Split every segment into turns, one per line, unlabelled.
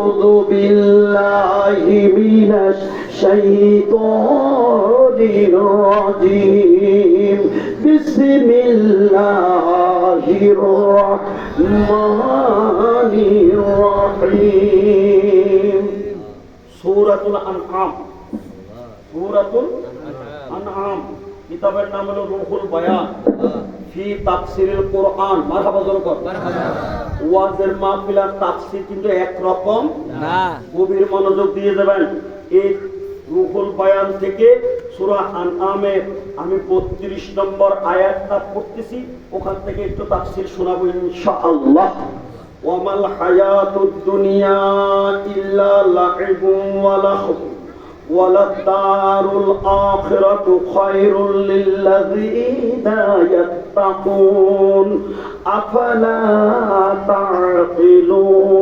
أعوذ بالله من الشيطان الرجيم بسم الله الرحمن الرحيم سورة الأنعام সুরাতুল আনআম কিতাবের নাম হলো রুহুল বায়ান ফি তাফসিরুল কোরআন। মারহাবা জোর কর। ওয়াজের মাহফিল আর তাফসির কিন্তু এক রকম
না।
গভীর মনোযোগ দিয়ে দেবেন এই রুহুল বায়ান থেকে সূরা আনআমের আমি 32 নম্বর আয়াতটা পড়তেছি। ওখান থেকে একটু তাফসির শোনাবো ইনশাআল্লাহ। ওয়ামাল হায়াতুদ দুনিয়া ইল্লা লাইবুন ওয়া লাহব وللدار الآخرة خير للذين يتقون أفلا تعقلون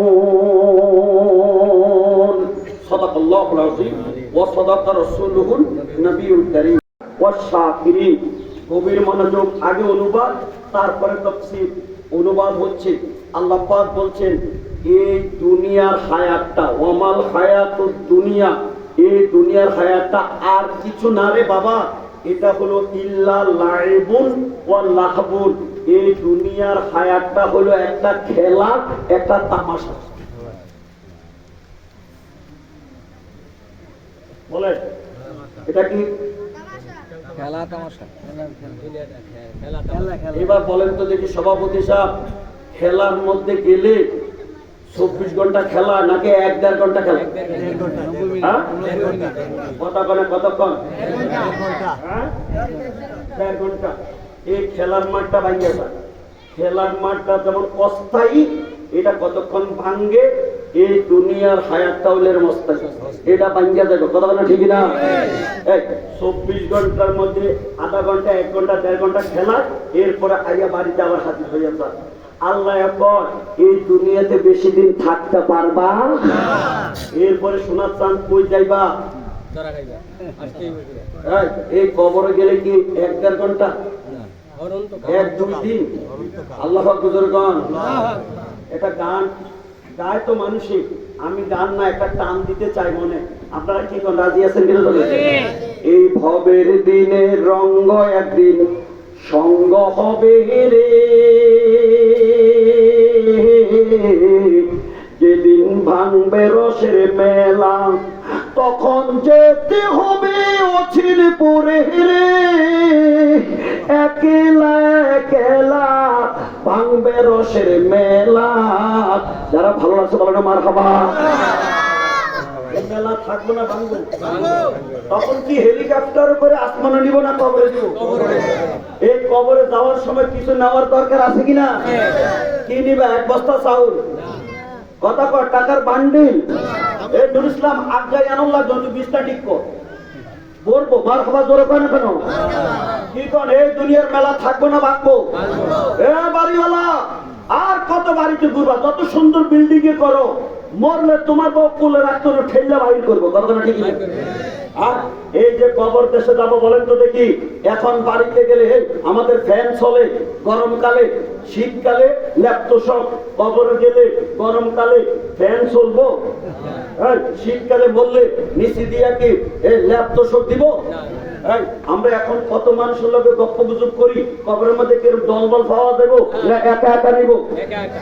صدق الله العظيم وصدق رسوله النبي الكريم والشاكرين গভীর মনোযোগ আগে অনুবাদ তারপরে তফসির অনুবাদ হচ্ছে আল্লাহ পাক বলছেন এই দুনিয়ার হায়াতটা ওমাল হায়াতুদ দুনিয়া এই দুনিয়ার হায়াতটা আর কিছু না রে বাবা। এটা হলো ইল্লা লাইবুন ও লাহবুন। এই দুনিয়ার হায়াতটা হলো একটা খেলা একটা তামাশা। বলে এটা কি?
খেলা তামাশা।
এবার বলেন তো দেখি সভাপতি সাহেব খেলার মধ্যে গেলে চব্বিশ ঘণ্টা খেলা নাকি এক দেড় ঘণ্টা খেলা? হ্যাঁ? কতক্ষণে কতক্ষণ? হ্যাঁ? দেড় ঘণ্টা। এই খেলার মাঠটা ভাঙ্গে যায় খেলার মাঠটা যেমন অস্থায়ী, এটা কতক্ষণ ভাঙ্গে এই দুনিয়ার হায়াতটা হলের মস্তায় এটা ভাঙ্গে যাবে। কতক্ষণ ঠিক না? চব্বিশ ঘণ্টার মধ্যে আধা ঘণ্টা, এক ঘণ্টা, দেড় ঘণ্টা খেলা, এরপরে আইয়া বাড়িতে আবার হাজির হয়ে যায় আল্লাহ এখন এই দুনিয়াতে বেশি দিন থাকতে পারবা? এরপরে সোনার চাঁদ কই যাইবা? এই, কবরে গেলে কি এক দেড়
ঘণ্টা?
এক দুই দিন? আল্লাহ বুজুর্গণ এটা গান গায় তো মানুষই আমি গান না একটা টান দিতে চাই মনে। আপনারা কি কোন রাজি আছেন কিনা এই ভবের দিনে রঙ্গ একদিন সঙ্গ হবে রে। যেদিন ভাঙবে রসের মেলা, তখন যেতে হবে অচিন পরে রে। একেলা একেলা ভাঙবে রসের মেলা। যারা ভালো লাগছে বলো না মার খাবা মেলা থাকব না, ভাঙবো? তখন কি হেলিকপ্টার করে আসমানে নিব না কবরে দিব এই কবরে যাওয়ার সময় কিছু নেওয়ার দরকার আছে কিনা? কি নিবে? এক বস্তা চাউল। কর টাকার বান্ডিল। নুর ইসলাম ঠিক কর। বলব জোরে কেন? কি কর এই দুনিয়ার মেলা থাকব না ভাগবো এ বাড়িওয়ালা, আর কত বাড়িতে ঘুরবা? যত সুন্দর বিল্ডিং এ করো। মরলে তোমার বউ কুলে রাখতো না ঠেললে বাহির করব কথাটা ঠিক আর এই যে কবর দেশে যাব বলেন তো দেখি এখন বাড়িতে গেলে আমাদের ফ্যান চলে গরমকালে শীতকালে ল্যাপটপ কবরে গেলে গরমকালে ফ্যান চলবো। হ্যাঁ, শীতকালে বললে নিচি দিয়া কি ল্যাপটপ দিব? আমরা এখন কত মানুষের লোকে গপ্প গুজব করি কবরের মধ্যে কেরম দলবল পাওয়া দেবো না একা একা নিবো?
একা একা।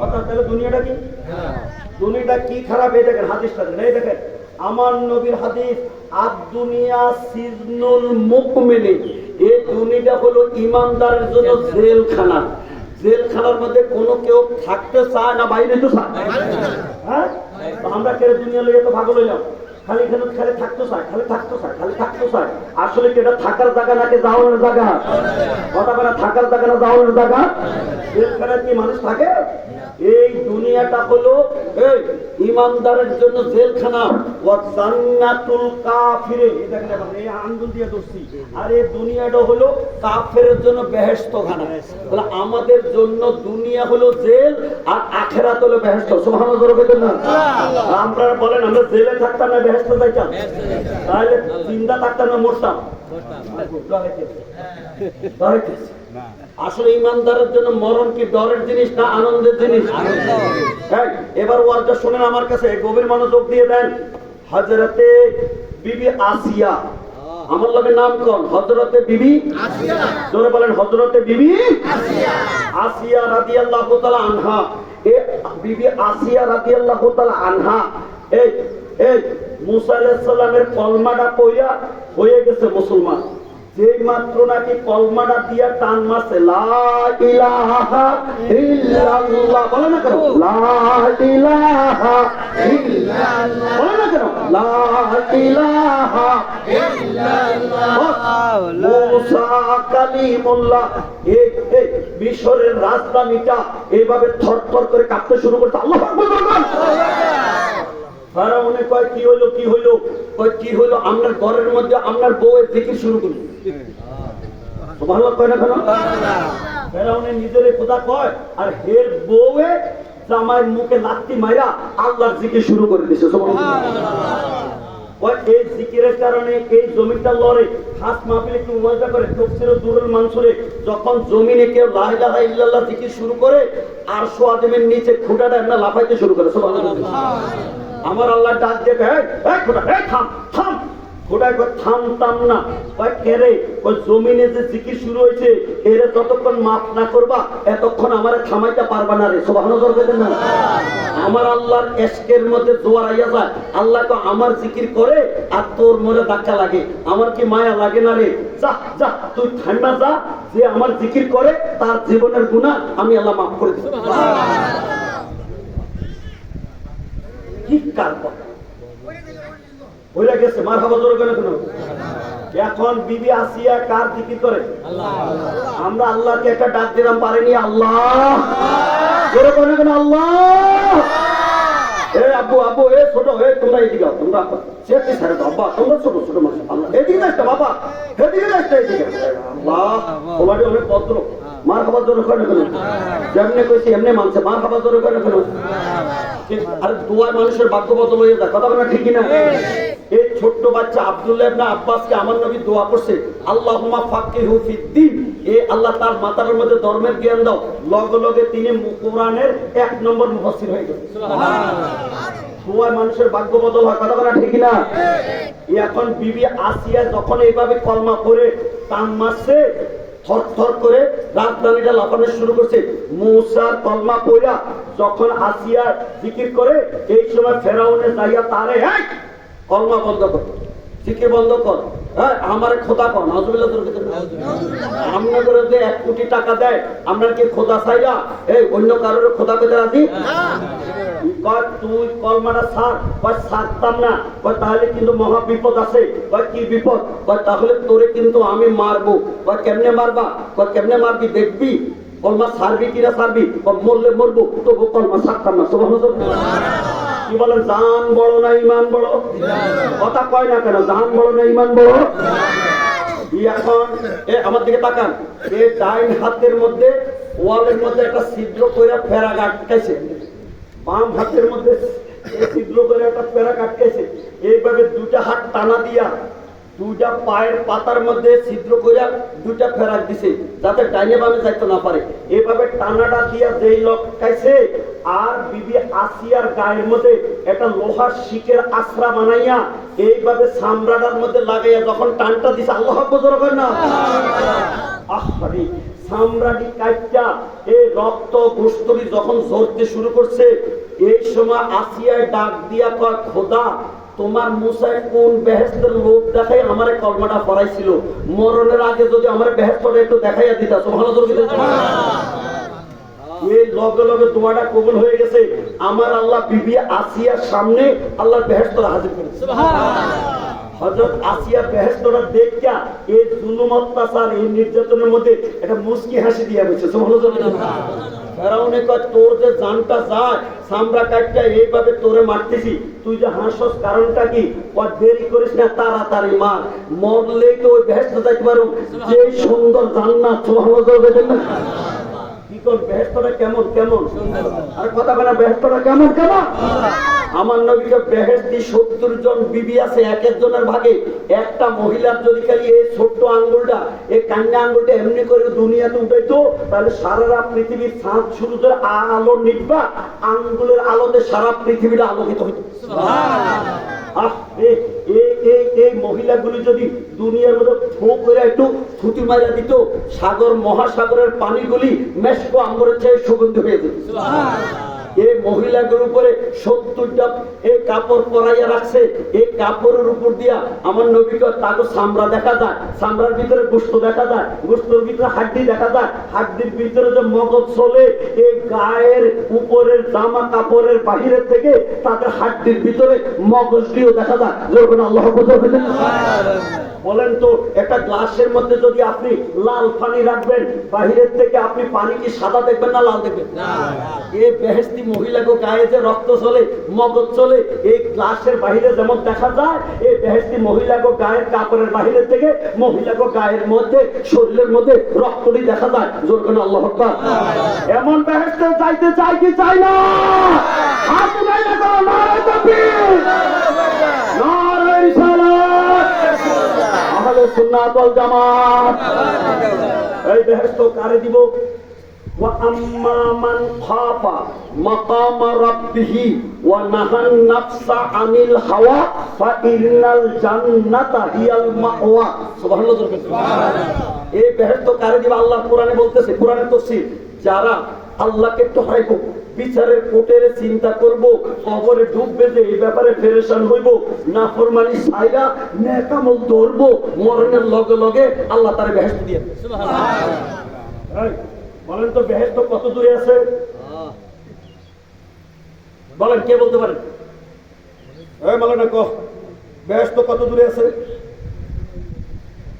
তাহলে দুনিয়াটা কি? দুনিয়াটা কি খারাপ? এই দেখেন হাদিসটা দেখেন এই দেখেন, আমার নবীর হাদিস আর দুনিয়া সিজনুল মুকমিনি। এই দুনিয়াটা হলো ইমানদারের জন্য জেলখানা। জেলখানার মধ্যে কোনো কেউ থাকতে চায় না, বাইরে তো চায় হ্যাঁ? আমরা কেউ দুনিয়া লেগে তো ভাগ হইলাম। খালি খালি খালি থাকতো চায় খালি থাকতো চায় খালি থাকতো চায় আসলে কি এটা থাকার জায়গা নাকি যাওয়ার জায়গা? কথা বলে থাকার জায়গা না যাওয়ার জায়গা? এখানে কি মানুষ থাকে? এই দুনিয়াটা হলো, এই ইমানদারের জন্য জেলখানা। ওয়া জান্নাতুল এই দেখেন এখন এই আঙ্গুল দিয়ে ধরছি। আর এই দুনিয়াটা হলো কাফেরের জন্য বেহেশতখানা তাহলে আমাদের জন্য দুনিয়া হলো জেল আর আখেরাত হলো বেহেশত। সুবহানাল্লাহ জোরে বলেন। না আপনারা বলেন আমরা জেলে থাকতাম না বেহেশত যাইতাম? তাহলে জিন্দা থাকতাম না মরতাম? আসলে ইমানদারের জন্য মরণ কি ডরের জিনিস না আনন্দের জিনিস? হ্যাঁ এবার ওয়াজটা শুনেন আমার কাছে গভীর মনোযোগ দিয়ে দেন। হজরতে বিবি আসিয়া। আমার লোকের নাম কোন হজরতে বিবি? জোরে বলেন হজরতে বিবি? আসিয়া। রাদি আল্লাহ আনহা। এ বিবি আসিয়া রাদি আল্লাহ আনহা। এই এই মুসা আলাইহিস সালামের কলমাটা পইয়া হয়ে গেছে মুসলমান। যেই মাত্র নাকি কলমাটা দিয়া টান মারছে বলে না কেন? বলে কেন? মিশরের রাজধানীটা এইভাবে থরথর করে কাঁপতে শুরু করতে আল্লাহ ফেরাউনে কয় কি হইল কি হইল কয়, কি হইল আপনার ঘরের মধ্যে আপনার বউয়ের জিকির শুরু করল ভালো কয় না কেন? ফেরাউনে নিজের কয়, আর হের বউয়ে মুখে লাত্তি মাইরা আল্লাহর শুরু করে দিছে এই জিকিরের কারণে এই জমিটা লড়ে খাস মাহফিলে কি করে তফসির দুরুল মানসুরে যখন জমিনে কেউ লা ইলাহা ইল্লাল্লাহ জিকির শুরু করে আর সোয়াজমের নিচে খুঁটাটা এমনি লাফাইতে শুরু করে আমার আল্লাহ ডাক দেবে আমারে থামাইতে পারবা না রে। সুবহানাল্লাহ বলবেন না। আমার আল্লাহর এশকের মধ্যে জোয়ার আইয়া আল্লাহ আমার জিকির করে আর তোর মনে ধাক্কা লাগে। আমার কি মায়া লাগে না রে? যা যা, তুই ঠান্ডা যা। যে আমার জিকির করে, তার জীবনের গুনাহ আমি আল্লাহ মাফ করে দিব। কি কার। কথা গেছে, মার হাবা জোর এখন বিবি আসিয়া কার জিকির করে? আমরা আল্লাহকে একটা ডাক দিলাম, পারিনি আল্লাহ। জোরে কেন আল্লাহ। এ আব্বু আব্বু, এ ছোট, এ তোমরা এদিকে তোমরা কি বাবা তোমরা ছোট ছোট মানুষ, আল্লাহ। এদিকে আসতে বাবা এদিকে আসতে এদিকে আল্লাহ ভদ্র। মার খাবার জোরে কেন কেন? যেমনে কইছি এমনি মানছে মার খাবার জোরে কেন? কেন আর দুয়ার মানুষের ভাগ্য বদল হয়ে যায় কথা বলা ঠিক না এই ছোট্ট বাচ্চা আব্দুল্লাহ ইবনে আব্বাসকে আমার নবী দোয়া করছে আল্লাহুম্মা ফাক্কিহু ফিদ্দিন এ আল্লাহ তার মাথার মধ্যে ধর্মের জ্ঞান দাও। লগে লগে তিনি কোরআনের এক নম্বর মুফাসসির হয়ে গেছে দুয়ার মানুষের ভাগ্য বদল হয় কথা বলা ঠিক না এখন বিবি আসিয়া যখন এইভাবে কলমা করে টান মারছে থর থর করে রাজধানীটা লাফানো শুরু করছে। মুসার কলমা পইরা যখন আসিয়া জিকির করে এই সময় ফেরাউনে যাইয়া তারে কলমা বন্ধ কর জিকির বন্ধ কর। হ্যাঁ আমার খোদা কর ভিতরে আমরা করে যে এক কোটি টাকা দেয়, আমরা কি খোদা এই, অন্য কারোর খোদা পেতে কয়, তুই কলমাটা ছাড় কয় ছাড়তাম না। কয়, তাহলে কিন্তু মহা বিপদ আছে। কয়, কি বিপদ? কয়, তাহলে তোরে কিন্তু আমি মারবো। কয়, কেমনে মারবা? কয়, কেমনে মারবি? দেখবি? কলমা সারবি কিনা সারবি? মরলে মরবো, তবু কলমা ছাড়তাম না। কি বলেন জান বড় না, ইমান বড় কথা কয় না কেন, জান বড় না, ইমান বড় এখন, এ, আমার দিকে তাকান। এ ডাইন হাতের মধ্যে, ওয়ালের মধ্যে একটা ছিদ্র করে ফেরা আটকাইছে বাম হাতের মধ্যে ছিদ্র করে একটা ফেরা আটকাইছে এইভাবে দুটা হাত টানা দিয়া দুটা পায়ের পাতার মধ্যে ছিদ্র করিয়া দুটা ফেরাক দিছে, যাতে ডাইনে বামে যাইতে না পারে। এভাবে টানাটা দিয়া যেই লটকাইছে আর বিবি আসিয়ার গায়ের মধ্যে একটা লোহার শিকের আশ্রা বানাইয়া এইভাবে সামরাটার মধ্যে লাগাইয়া যখন টানটা দিছে, আল্লাহ বজর না? আহারে সামরাটি কাইটা এই রক্ত গোস্তরি যখন ঝরতে শুরু করছে, এই সময় আসিয়ায় ডাক দিয়া কয়, খোদা তোমার মুসায় কোন বেহেস্তের লোক দেখাই আমার কলমাটা পড়াইছিল মরণের আগে যদি আমার বেহেস্তটা একটু দেখাইয়া দিতা ভালো দরকার এই লগে লগে দোয়াটা কবুল হয়ে গেছে। আমার আল্লাহ বিবি আসিয়ার সামনে আল্লাহ বেহেস্তরা হাজির করেছে। হযরত আসিয়া বেহেস্তরা এই জুলুম অত্যাচার এই নির্যাতনের মধ্যে একটা হাসি দিয়া বলছে ফেরাউনে কয়, তোর যে জানটা যায় সামরা কাটটা এইভাবে তোরে মারতেছি, তুই যে হাসস কারণটা কি? ও দেরি করিস না, তাড়াতাড়ি মার, মরলেই তো ওই বেহেস্ত যাইতে পারো যে সুন্দর জান্নাত, সুবহানাল্লাহ দেখেন না কি কোন বেহেস্তটা কেমন? কেমন আর কথা বলে বেহেস্তটা কেমন কেমন? আমার নবীকে বেহেস্তি সত্তর জন বিবি আছে এক একজনের ভাগে। একটা মহিলার যদি খালি এই ছোট্ট আঙ্গুলটা এই কান্না আঙ্গুলটা এমনি করে দুনিয়াতে উঠাইতো তাহলে সারা পৃথিবীর সাত সূর্যের আলো নিবা আঙ্গুলের আলোতে সারা পৃথিবীটা আলোকিত হইতো। এই মহিলাগুলি যদি দুনিয়ার মধ্যে ফো করে একটু ছুটি মারা দিত সাগর মহাসাগরের পানিগুলি মেশকো আম্বরের চেয়ে সুগন্ধি হয়ে এই মহিলাগুলোর উপরে সত্তরটা এই কাপড় পরাইয়া রাখছে। এই কাপড়ের উপর দিয়া আমার নবীকে তাকে সামরা দেখা যায়। সামরার ভিতরে গোস্ত দেখা যায়। গোস্তর ভিতরে হাড্ডি দেখা যায়। হাড্ডির ভিতরে যে মগজ চলে এই গায়ের উপরের জামা কাপড়ের বাহিরের থেকে তাদের হাড্ডির ভিতরে মগজটিও দেখা যায়। যখন আল্লাহ বলেন। তো একটা গ্লাসের মধ্যে যদি আপনি লাল পানি রাখবেন বাহিরের থেকে আপনি পানি কি সাদা দেখবেন না লাল দেখবেন? এই বেহেস্তি মহিলাকে গায়ে যে রক্ত চলে মগজ চলে এই গ্লাসের বাহিরে যেমন দেখা যায় এই বেহেস্তি মহিলাকে গায়ের কাপড়ের বাহিরের থেকে মহিলাকে গায়ের মধ্যে শরীরের মধ্যে রক্তটি দেখা যায়। জোর করে আল্লাহ আকবার। এমন বেহেস্তে চাইতে চাই কি চাই না? হাত উঠাই না করো নারায় তাকবীর। নারায় রিসালাত আহলে সুন্নাত ওয়াল জামাত। এই বেহেশত কারে দিব? وأما من خاف مقام ربه ونهى النفس عن الهوى فإن الجنة هي المأوى سبحان الله এই বেহেশত কারে দিব আল্লাহ কোরআনে বলতেছে কোরআনে তফসির যারা আল্লাহকে ঠকাইব বিচারের কোটের চিন্তা করব কবরে ডুববে যে এই ব্যাপারে ফেরেশান হইব না ফরমানি সাইরা নেকামল ধরবো মরণের লগে লগে আল্লাহ তারে বেহেশত দিয়ে দেবে। বলেন তো বেহেশত কত দূরে আছে? বলেন কে বলতে পারেন? এই মালানা কত দূরে আছে?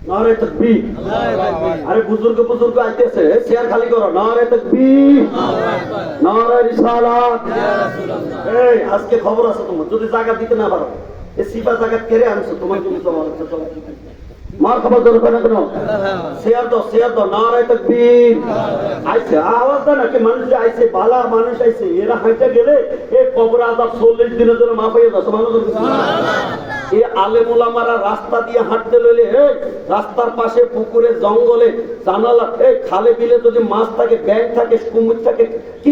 নারে তকবীর। আরে বুজুর্গ বুজুর্গ আইতেছে চেয়ার খালি করো নারে তকবীর। নারে রিসালাত। এই আজকে খবর আছে তোমার যদি জায়গা দিতে না পারো এই সিপা জায়গা কেড়ে আনছো তোমার জন্য তোমার চলো। মার খবর ধরে কেন? কেন শেয়ার দাও শেয়ার দাও তকবীর। আইছে আওয়াজ নাকি মানুষ যে আইছে বালা মানুষ আইছে এরা হাইটা গেলে এই কবর আজাব চল্লিশ দিনের জন্য মাফ হয়ে যাচ্ছে মানুষ এই আলেমুলামারা রাস্তা দিয়ে হাঁটতে লইলে এই রাস্তার পাশে পুকুরে জঙ্গলে জানালা এই খালে বিলে যদি মাছ থাকে ব্যাং থাকে কুমির থাকে কি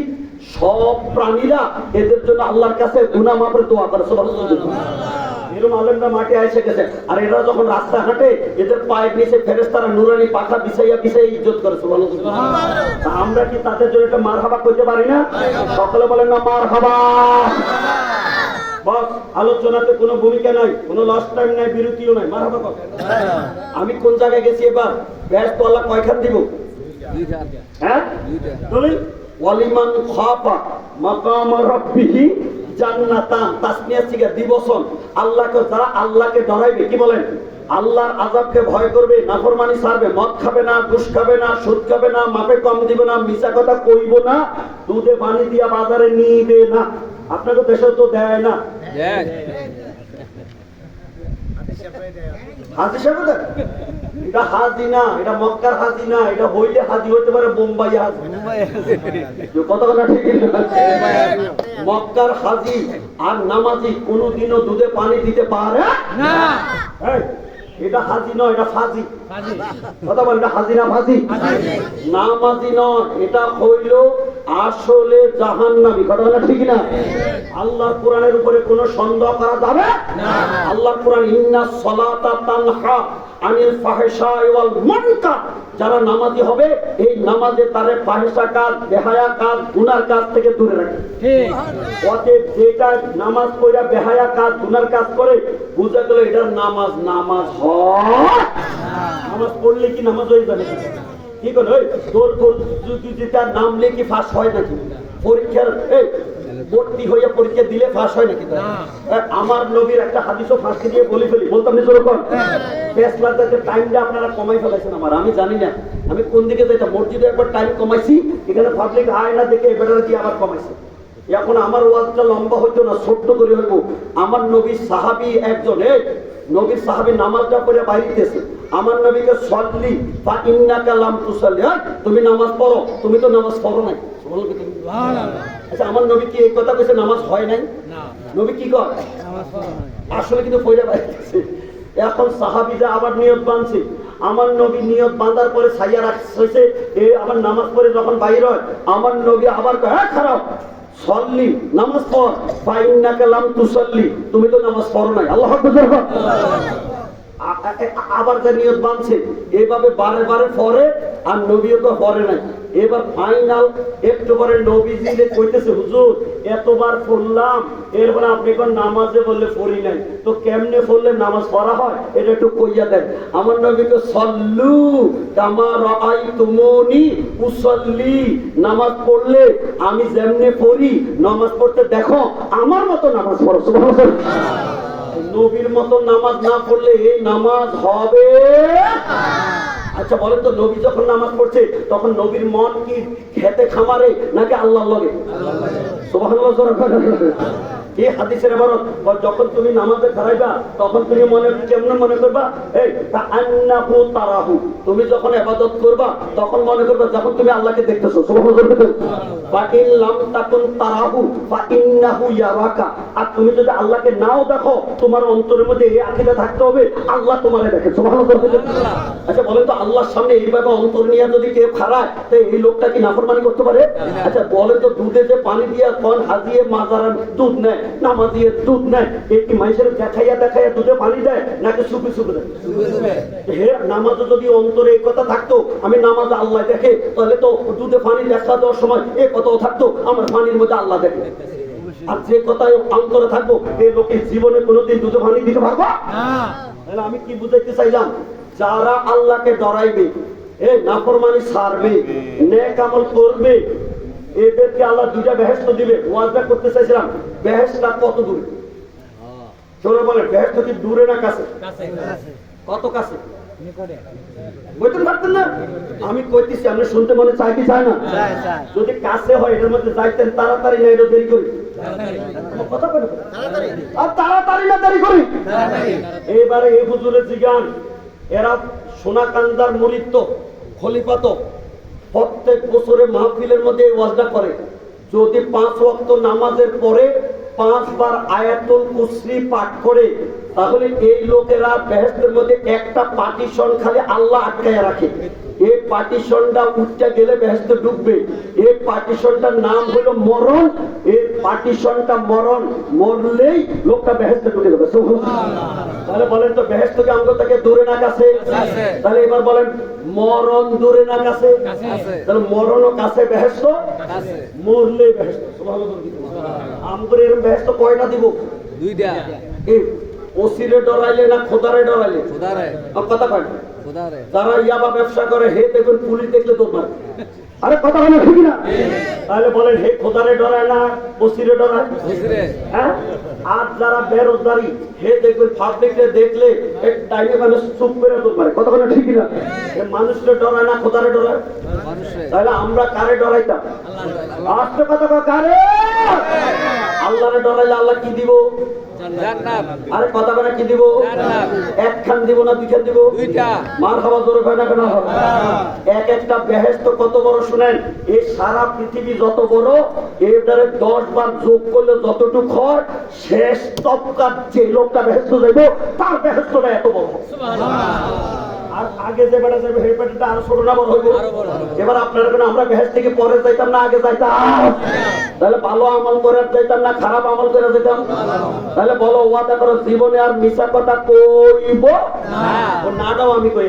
সব প্রাণীরা এদের জন্য আল্লাহর কাছে গুনাহ মাপের দোয়া করে সুবহানাল্লাহ। আলেমরা মাঠে গেছে। আর এরা যখন রাস্তা হাঁটে, এদের নুরানি পাখা ইজ্জত করে আমরা কি তাদের জন্য একটা মার হাবা করতে পারি না? সকলে বলেন না মার হাবা বস, আলোচনাতে কোনো ভূমিকা নাই, কোনো লস্ট টাইম নাই, বিরতিও নাই। মার হাবা আমি কোন জায়গায় গেছি এবার? ব্যস্ত আল্লাহ কয়খান দিব? হ্যাঁ? দলিল ওয়ালিমান মাকাম রাব্বিহি জান্নাতান তাসমিয়া সিগা দিবসন। আল্লাহকে যারা আল্লাহকে ডরাইবে কি বলেন? আল্লাহর আযাবকে ভয় করবে নাফরমানি ছাড়বে মদ খাবে না ঘুষ খাবে না সুদ খাবে না মাপে কম দিবে না মিছা কথা কইব না দুধে পানি দিয়া বাজারে নিবে না। আপনাকে দেশে তো দেয় না। হাজি সাহেব? এটা হাজি না এটা মক্কার হাজি না এটা হইলে হাজি হতে পারে বোম্বাই হাজি। কত কথা ঠিক মক্কার হাজি আর নামাজি কোনদিনও দুধে পানি দিতে পারে? না। এটা হাজি নয় এটা ফাজি। কথা বল এটা হাজি। না নয় এটা হইল আসলে কথা বলা ঠিক না আল্লাহর কোরআনের উপরে কোনো সন্দেহ করা যাবে? আল্লাহর কোরআন ইন্না সলাতা তানহা আনিল ফাহশা ওয়াল মুনকার। যারা নামাজি হবে এই নামাজে তারে ফাহেসা কাজ বেহায়া কাজ গুনার কাজ থেকে দূরে রাখে। অতএব যেটা নামাজ পড়া বেহায়া কাজ গুনার কাজ করে বুঝা গেল এটার নামাজ নামাজ হয়। নামাজ পড়লে কি নামাজ হয়ে যাবে? কি করে ওই তোর প্রতিযোগিতার নাম লিখে ফাঁস হয় নাকি? পরীক্ষার এই ভর্তি হয়ে পরীক্ষা দিলে ফাঁস হয় নাকি আমার নবীর একটা হাদিসও ফাঁসকে দিয়ে বলে ফেলি। বলতাম বেস্ট টাইমটা আপনারা কমাই ফেলাইছেন আমার আমি জানি না। আমি কোন দিকে যাইতাম? মসজিদে একবার টাইম কমাইছি এখানে পাবলিক আয় না দেখে এবার দিয়ে আবার কমাইছি? এখন আমার ওয়াজটা লম্বা হইতো না ছোট্ট করে হইব। আমার নবীর সাহাবি একজন এই নবীর সাহাবি নামাজটা করে বাইরিতেছে আমার নবীকে সল্লি বা ইন্নাকা লাম তুসাল্লি। হ্যাঁ তুমি নামাজ পড়ো। তুমি তো নামাজ পড়ো নাই? আচ্ছা আমার নবী কি এই কথা কইছে নামাজ হয় নাই? নবী কি কর আসলে কিন্তু এখন আবার নিয়ত আমার নবী নিয়ত বাঁধার পরে ছাইয়া রাখছে। এ আবার নামাজ পড়ে যখন বাইর হয় আমার নবী আবার কয় হ্যাঁ খারাপ। সল্লি নামাজ পড়। ফাইন্নাকা লাম তুসাল্লি। তুমি তো নামাজ পড়ো নাই। আল্লাহ আবার যে নিয়ত এইভাবে বারে বারে পরে, আর নবীও তো পরে নাই। এবার ফাইনাল একটু পরে নবীজি কইতেছে, হুজুর, এতবার পড়লাম এরপরে আপনি কোন নামাজে বললে পড়ি নাই। তো কেমনে পড়লে নামাজ পড়া হয়? এটা একটু কইয়া দেন। আমার নবীকে সল্লু কামা রাআই তুমনি উসল্লি। নামাজ পড়লে আমি যেমনে পড়ি, নামাজ পড়তে দেখো, আমার মতো নামাজ পড়ো। নবীর মতো নামাজ না পড়লে নামাজ হবে আচ্ছা বলেন তো, নবী যখন নামাজ পড়ছে, তখন নবীর মন কি খেতে খামারে নাকি আল্লাহ লগে। এই হাদিসের এবারত যখন তুমি নামাজে খারাইবা তখন তুমি মনে কেমন মনে করবা? এই আন্নাহু তারাহু। তুমি যখন ইবাদত করবা তখন মনে করবা যখন তুমি আল্লাহকে দেখতেছো। বা ইন লাম তাকুন তারাহু বা ইন্নাহু ইয়ারাকা। আর তুমি যদি আল্লাহকে নাও দেখো তোমার অন্তরের মধ্যে এই আকিদা থাকতে হবে আল্লাহ তোমারে দেখে। সুবহানাল্লাহ আচ্ছা বলেন তো আল্লাহর সামনে এইভাবে অন্তর নিয়ে যদি কেউ খারায় তো এই লোকটা কি নাফরমানি করতে পারে? আচ্ছা বলেন তো দুধে যে পানি দিয়ে কোন হাজিয়ে মাজারা দুধ নেয়? নামাজিয়ে দুধ নেয়। এই কি মানুষের দেখাইয়া দেখাইয়া দুধে পানি দেয় নাকি সুপি সুপি দেয়? হে নামাজে যদি অন্তরে এই কথা থাকতো আমি নামাজ আল্লাহ দেখে তাহলে তো দুধে পানি দেখা দেওয়ার সময় এই কথাও থাকতো আমার পানির মধ্যে আল্লাহ দেখে। আর যে কথায় অন্তরে থাকব এই লোকের জীবনে কোনোদিন দুধে পানি দিতে পারব? তাহলে আমি কি বুঝাইতে চাইলাম? যারা আল্লাহকে ডরাইবে এ নাফরমানি সারবে। নেক আমল করবে এদেরকে আল্লাহ দুইটা বেহেস্ত দিবে। ওয়াজটা করতে চাইছিলাম। বেহেস্টটা কত দূরে? চলে বলে বেহেস্ত কি দূরে না কাছে? কত কাছে? পারতেন না? আমি কইতেছি আপনি শুনতে মনে চাই কি চায় না? যদি কাছে হয় এটার মধ্যে যাইতেন তাড়াতাড়ি না এটা দেরি করি। কথা আর তাড়াতাড়ি না দেরি করি? এইবারে এই হুজুরের জিগান এরা সোনাকান্দার মুরিত্ব খলিফাত প্রত্যেক বছরে মাহফিলের মধ্যে এই ওয়াজটা করে। যদি পাঁচ ওয়াক্ত নামাজের পরে পাঁচবার আয়াতুল কুশ্রী পাঠ করে তাহলে এই লোকেরা বেহেস্তের মধ্যে একটা পার্টিশন খালি আল্লাহ আটকায় রাখে। এই পার্টিশনটা উঠতে গেলে বেহেস্তে ডুববে। এই পার্টিশনটার নাম হলো মরণ। এই পার্টিশনটা মরণ মরলেই লোকটা বেহেস্তে ঢুকে যাবে। তাহলে বলেন তো বেহেস্ত কি অঙ্গ থেকে দূরে না কাছে। তাহলে এবার বলেন মরণ দূরে না কাছে। তাহলে মরণও কাছে বেহেস্ত মরলে বেহেস্ত আমগরে এরকম বেহেস্ত কয়টা দিব?
দুইটা।
ওসিরে ডরাইলে না খোদারে ডরাইলে?
খোদারে।
কথা কয়।
খোদারে।
যারা ইয়াবা ব্যবসা করে হে দেখুন পুলিশ দেখলে তো মারে। আরে কথা বলে ঠিক না? তাহলে বলেন হে খোদারে ডরায় না ওসিরে ডরায়? হ্যাঁ? আর যারা বেরোজগারি হে দেখবেন পাবলিককে দেখলে এক টাইমে মানুষ চুপ করে দৌড় মারে। কথা বলে ঠিক না? এ মানুষকে ডরায় না খোদারে ডরায়? তাহলে আমরা কারে ডরাইতাম? আসতে কথা কারে? আল্লাহরে ডরাইলে আল্লাহ কি দিব? আরে কথা বলে কি দিব। একখান দিব না দুইখান দিব? মার জোরে হয় না কেন? এক একটা বেহেস্ত কত বড় শুনেন? এই সারা পৃথিবী যত বড় এবারে দশ বার যোগ করলে যতটুকু হয় শেষ তপকার যে লোকটা বেহেস্ত যাইব তার বেহেস্তটা এত বড়। আর আগে যে বেটা যাবে সেই বেটাটা আরও ছোট না বড় হইব। এবার আপনার কেন আমরা বেহেস থেকে পরে যাইতাম না আগে যাইতাম? তাহলে ভালো আমল করে যাইতাম না খারাপ আমল করে যেতাম তাহলে বলো ওয়াদা করো জীবনে আর মিশা কথা কইব ও নাটাও আমি কই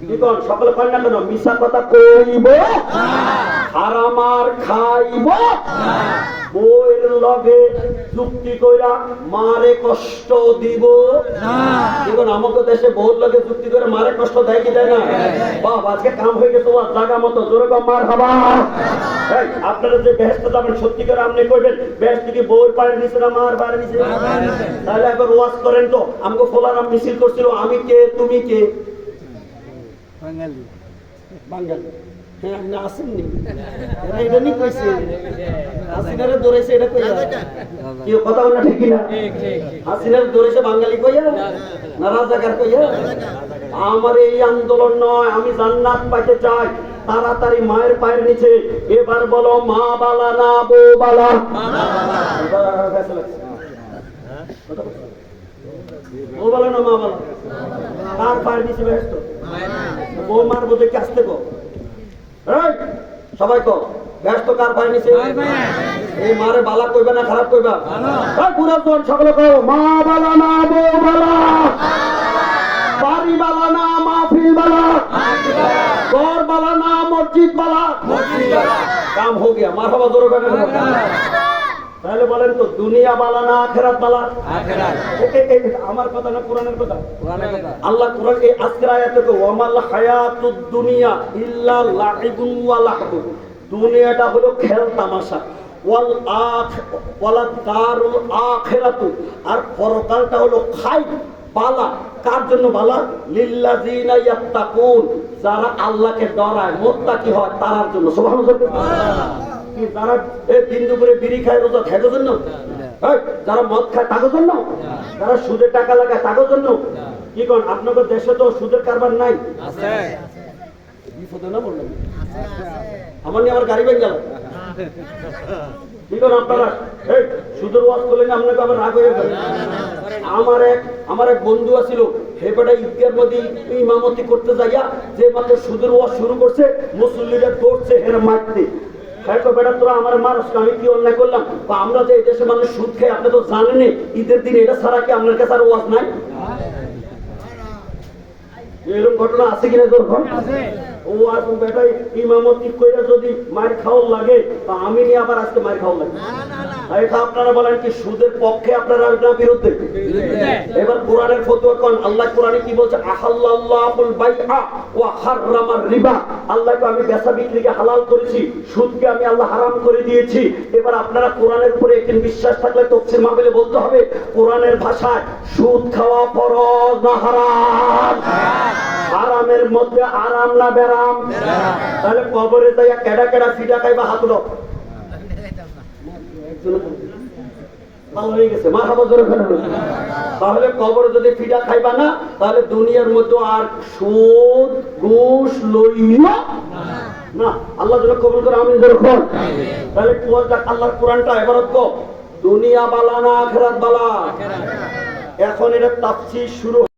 কি সকলে কয় না কেন মিশা কথা কইব? আর খাইব? বউয়ের লগে চুক্তি কইরা মারে কষ্ট দিব। দেখুন আমাকে দেশে বহুত লগে চুক্তি করে মারে কষ্ট দেয় কি দেয় না? বাপ আজকে কাম হয়ে গেছে তোমার জায়গা মতো জোরে কম মার এই, আপনারা যে বেহেস্ত যাবেন সত্যি করে আপনি কইবেন বেহেস্ত কি বউয়ের পায়ের নিচে না মার পায়ের নিচে। তাহলে একবার ওয়াজ করেন তো আমাকে ফোলারাম মিছিল করছিল আমি কে তুমি কে?
বাঙালি।
বাঙালি। হ্যাঁ কইছে? হাসিনারে এটা কি, কথা ঠিক কইয়া? কইয়া? আমার এই আন্দোলন নয়, আমি জান্নাত পাইতে চাই। তাড়াতাড়ি মায়ের পায়ের নিচে। এবার বলো, মা বালা না বউ বালা? বউ না মা বালা? কার পায়ের নিচে ব্যস্ত? বউ মারবো দেখে আসতে গো সবাই কো ব্যস্ত কার ভাই নিছে এই মারে বালা কইবা না খারাপ কইবা? এই পুরো জন সকলে কো মা বালা না বউ বালা। বাড়ি বালা না মাহফিল বালা। ঘর বালা না মসজিদ বালা। কাম হো গিয়া মার হবা জোরে কেন তাহলে বলেন তো দুনিয়া বালা না আখেরাত বালা? আমার কথা না কোরআনের কথা? আল্লাহ কোরআন এই আজকের আয়াতে তো ওয়ামাল হায়াতুদ দুনিয়া ইল্লা লাইবুন ওয়া লাহবুন। দুনিয়াটা হলো খেল তামাশা। ওয়াল আখ ওয়ালা দারুল আখিরাতু। আর পরকালটা হলো খাই বালা। কার জন্য বালা? লিল্লাযিনা ইয়াত্তাকুন। যারা আল্লাহকে ডরায় মুত্তাকি হয় তার জন্য। সুবহানাল্লাহ। কি যারা দুপুরে বিড়ি খায় রোজা খায় জন্য? যারা মদ খায় তাদের জন্য? যারা সুদের টাকা লাগায় তাদের জন্য? কি কোন আপনাদের দেশে তো সুদের কারবার নাই? বিপদে না আমার নিয়ে আমার গাড়ি ভেঙে গেল। কি কোন আপনারা? এই সুদের ওয়াজ করলেন আপনাকে আবার রাগ হয়ে গেল আমার এক আমার এক বন্ধু আছিল হেবেটা ঈদগার মধ্যে ইমামতি করতে যাইয়া যে মাত্র সুদের ওয়াজ শুরু করছে মুসল্লিরা হেরে মারতে হ্যাঁ তো বেটা তোরা আমার মানুষ আমি কি অন্যায় করলাম? বা আমরা যে এই দেশে মানুষ সুদ খাই আপনি তো জানেন ঈদের দিন এটা ছাড়া কি আপনার কাছে আর ওয়াজ নাই? এরকম ঘটনা আছে কিনা যখন ও আর বেটাই ইমামতি কইরা যদি মার খাওয়ার লাগে তা আমি নিয়ে আবার আজকে মার খাওয়ার লাগে এটা আপনারা বলেন কি সুদের পক্ষে আপনারা না বিরুদ্ধে। এবার কোরআনের ফতোয়া কোন আল্লাহ কোরআনে কি বলছে? আহাল্লাহুল বাইআ ওয়া হাররামার রিবা। আল্লাহকে আমি বেচা বিক্রিকে হালাল করেছি সুদকে আমি আল্লাহ হারাম করে দিয়েছি। এবার আপনারা কোরআনের উপরে একদিন বিশ্বাস থাকলে তফসির মাহফিলে বলতে হবে কোরআনের ভাষায় সুদ খাওয়া ফরজ না হারাম। হারামের মধ্যে আরাম না বেরাম তাহলে কবরে কেডা কেডা খাইবা। তাহলে কবর যদি ফিডা খাইবা না, তাহলে দুনিয়ার মধ্যে আর সুদ, ঘুষ লইয়া না। আল্লাহ যেন কবুল করে আমি তাহলে আল্লাহর কোরআনটা এবারত কো। দুনিয়া বালা না আখেরাত বালা। এখন এটা তাফসীর শুরু